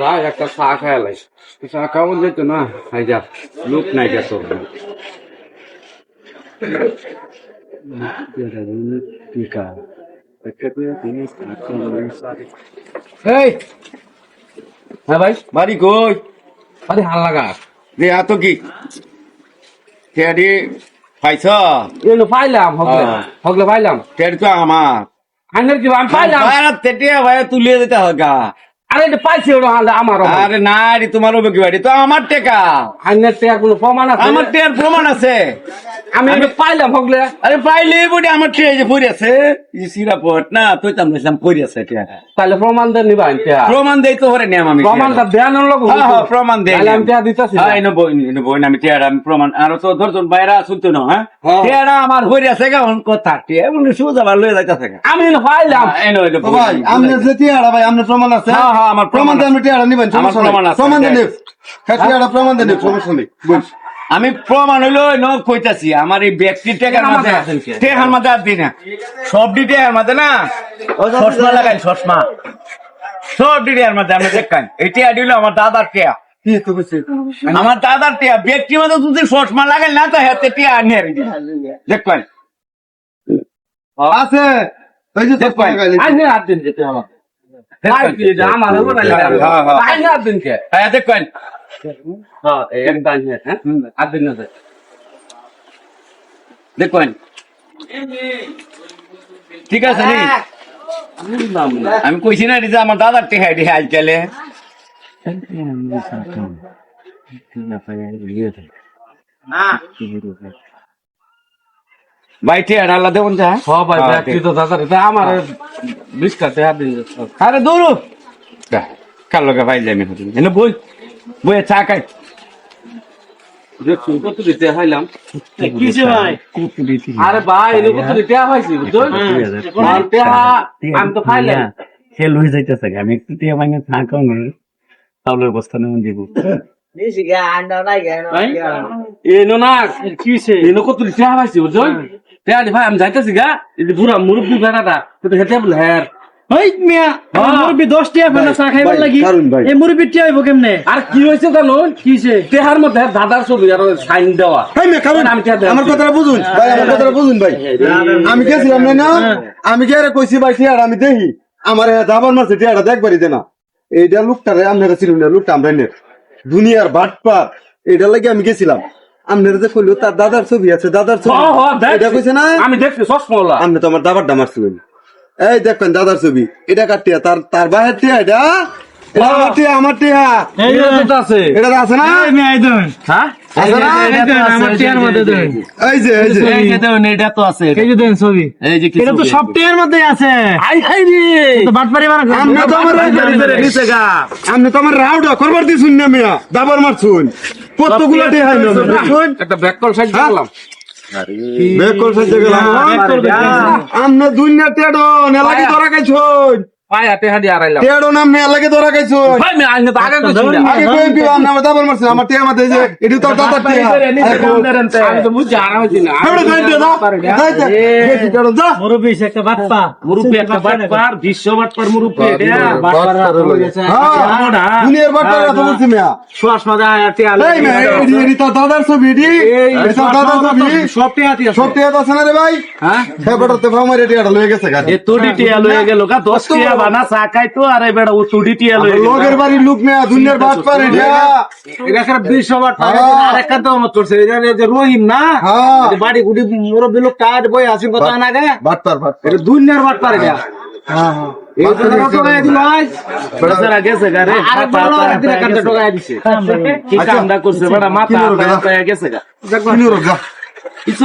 রায় একটা চা খায় লাই চা খাওয়া যেত না? খাই যা লোক নাই গেছ এই! হ্যাঁ ভাই বাড়ি কই? আরে হাল লাগা। রে এত কি? টেডি পাইছ? এলো পাইলাম হগলে। হ্যাঁ। হগলে পাইলাম। টেডি তো আমার। আইনের কি আমি পাইলাম? তেটিয়া ভাই তুলিয়ে দিতে হবে আরে এটা পাইছি ওটা আমার আরে না রে তোমার বাড়ি তো আমার টেকা। আইনের তে কোনো প্রমাণ আছে? আমার টেকার প্রমাণ আছে। আমি পাইলাম হগলে। আরে পাইলে বডি আমার ট্রে যে পড়ে আছে ই সিরাপট। না তুই তো আমরা পড়ে এটা। তাহলে প্রমাণ দেন নিবা প্রমাণ দেই তো হরে নিয়ম আমি প্রমাণটা দেন লোক হ্যাঁ, হ্যাঁ, প্রমাণ দেই। আমি টিয়া দিতেছি হ্যাঁ এনে বই এনে বই আমি টিয়ার আমি প্রমাণ। আর তো ধরজন বাইরা শুনতো না হ্যাঁ? হ্যাঁ। টিয়ারা আমার হইরে আছে কেমন কথা টিয়া মানে সুজা ভালো লয়ে যাইতাছে আমি পাইলাম। এনে এনে ভাই আপনি যে টিয়ারা ভাই আপনার প্রমাণ আছে? হ্যাঁ, হ্যাঁ, আমার প্রমাণ প্রমাণ দিয়ে টিয়ারা নিবেন সমস্যা প্রমাণ আছে, প্রমাণ দেখ। হ্যাঁ টিয়ারা প্রমাণ দিয়ে সমস্যা নেই বুঝ আমি প্রমাণ হইল ন কইতাছি আমার এই ব্যক্তি টেকার মাঝে আছেন কে? টেকার মাঝে আর দিই না সব ডিটের মাঝে না? চশমা লাগাই চশমা। সব ডিটের মাঝে আমি দেখান। এটি আডিলো আমার দাদার টিয়া। আমার দাদার টিয়া ব্যক্তি মাঝে যদি চশমা লাগাই না তো হাতে টিয়া আনি আর দেখবেন। আছে। ওই যে। দিন যেতে আমার হ্যাঁ, হ্যাঁ, হ্যাঁ দেখবেন। হ্যাঁ একটা আইনে হ্যাঁ হাত দিন না দে। দেখবেন ঠিক আছে নি। আমি কইছি না যে আমার দাদার টিয়া টিয়া আজকালে ভাই টিয়া আল্লাহ দেবন যা হ্যাঁ ভাই হ্যাঁ, তো দাদা আমার বিশ কাটে দিন আরে দূর কাল লোকে ভাই যাই এনে বই। বই চা খাই। ভাই? আরে আমি তো খাইলাম সে লই যাইতেছে আমি একটু টিয়া ভাঙে থাকাও না চাউলের বস্তা নেমন দিব। এনো না। কিসে এনো কত দিতে হাইছি বুঝছেন? টেহা দি ভাই আমি যাইতেছি গা। বুড়া মুরব্বি বেড়াটা তো হেতে বলে হ্যাঁ ওই মিয়া হ্যাঁ। ফেলে চা খাইবার লাগি। ভাই। এই মুরব্বি টিয়া হইব কেমনে? আর কি হয়েছে জানুন কিসে টেহার মধ্যে দাদার ছবি আর সাইন দেওয়া। এই মেয়ে, কারণ আমি টিয়া দেব। আমার কথাটা বুঝুন। ভাই আমার কথাটা বুঝুন ভাই। আমি গেছিলাম না না? আমি গিয়ে কইছি ভাই আমি দেখি। আমার দাবার মারছে টিয়ারা দেখবারই দে না। এইটা লোকটারে আপনারা না লোকটা আমরা নে দুনিয়ার বাটপা এটা লাগে আমি গেছিলাম। আপনারা যে কইলো তার দাদার ছবি আছে দাদার ছবি। হ্যাঁ, হ্যাঁ, দেখছি। এটা কইছে না? আমি দেখছি চশমা আপনি তো আমার দাবার ডামার ছিলেন এই দেখবেন দাদার ছবি। এটা কার টিয়া? তার তার বাহের টিয়া এটা? এটা আমার টিয়া আমার টিয়া। আছে। এটা তো আছে না? এই মিয়া এই দেন হ্যাঁ? এই দেন, আমার টিয়ার মধ্যে দেন এই যে এই যে এই যে। দেন এটা তো আছে এই যে দেন ছবি। এই যে এটা তো সব টিয়ার মধ্যে আছে। আই হাই রে। তো বাটপারি মারা আমরা তো আমার নিচে গা। আপনি তো আমার রাউডা। করবার দিছুন না মিয়া। দাবার মারছুন। কতগুলো টিয়া হাই না একটা ব্যাক কল সাইড করলাম বেক কল সাজে গেলাম আমনে দুনিয়া টেডন এলাকি ধরা খাইছুন পায়া টেহা দিয়ে আড়াইলাম। টেডো নাম নেলাগে ধরা খাইছুন ভাই আমি আইনে তো আগে কইছি না আগে কই দিও আমরা আমার দাবার মারছুন আমার টিয়া মাতে যে এটি তো দাদা টিয়া। আমি তো বুঝছি আরাম হইছি না। হেবড়ে যাই দে দা যাই দে বেশি টেডো যা মুরব্বি একটা বাটপা মুরুব্বি একটা বাটপার। বিশ্ব বাটপার মুরুব্বি এটা হ্যাঁ। দুনিয়ার বাটপার এত বলছি মিয়া। শ্বাস মাঝে আয়া টিয়া এই মিয়া এটি এটি তো দাদার ছবি এটি। এটি তো দাদার ছবি। সব টিয়া টিয়া সব টিয়া তো আছে না রে ভাই? হ্যাঁ। ফামারে লয়ে গেছে গা। এ তুডি টিয়া লয়ে গেল কা দশ টিয়া বানা চা খাই তো আরে বেড়া ও তুডি টিয়া গেল লোকের বাড়ির লোক মিয়া দুনিয়ার বাটপার এটা এটা একটা বিশ্ব বাটপার হ্যাঁ। আরেকটা তো মত করছে এটা যে রহিম না? হ্যাঁ। বাড়ি গুডি মুরব্বি লোক টায়ার বই আছে কথা না গে বাটপার বাটপার। এটা দুনিয়ার বাটপার এটা হ্যাঁ হ্যাঁ যা। কিছু